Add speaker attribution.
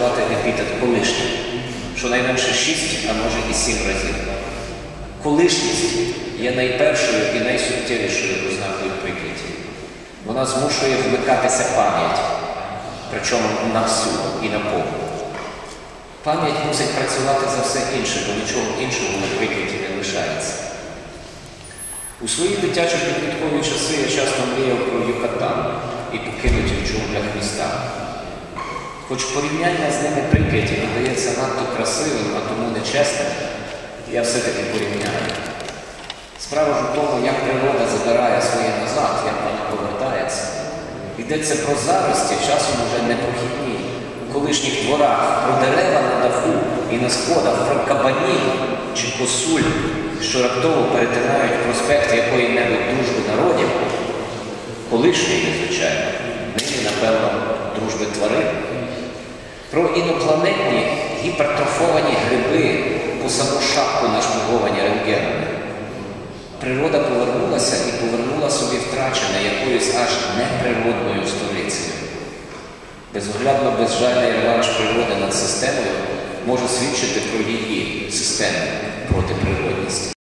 Speaker 1: вживати епітет колишній, щонайменше шість, а може і сім разів. Колишність є найпершою і найсуттєвішою ознакою прикриті. Вона змушує вмикатися пам'ять, причому на всю і на повну. Пам'ять мусить працювати за все інше, бо нічого іншого на прикриті не лишається. У свої дитячі підліткові часи я часто мріяв про Юкатан і покинуті в джунглях міста. Хоч порівняння з ними Прип'яті видається надто красивим, а тому нечесним, я все-таки порівняю. Справа ж у тому, як природа забирає своє назад, як вона повертається. Йдеться про зарості, часом уже непрохідні, у колишніх дворах, про дерева на даху і на сходах, про кабанів чи косуль, що раптово перетинають проспект якої-небудь дружби народів, колишньої, звичайно, нині, напевно, дружби тварин. Про інопланетні гіпертрофовані гриби по саму шапку нашпиговані рентгенами. Природа повернулася і повернула собі втрачене якоюсь аж неприродною столицею. Безоглядно безжальний реванш природи над системою може свідчити про її систему протиприродність.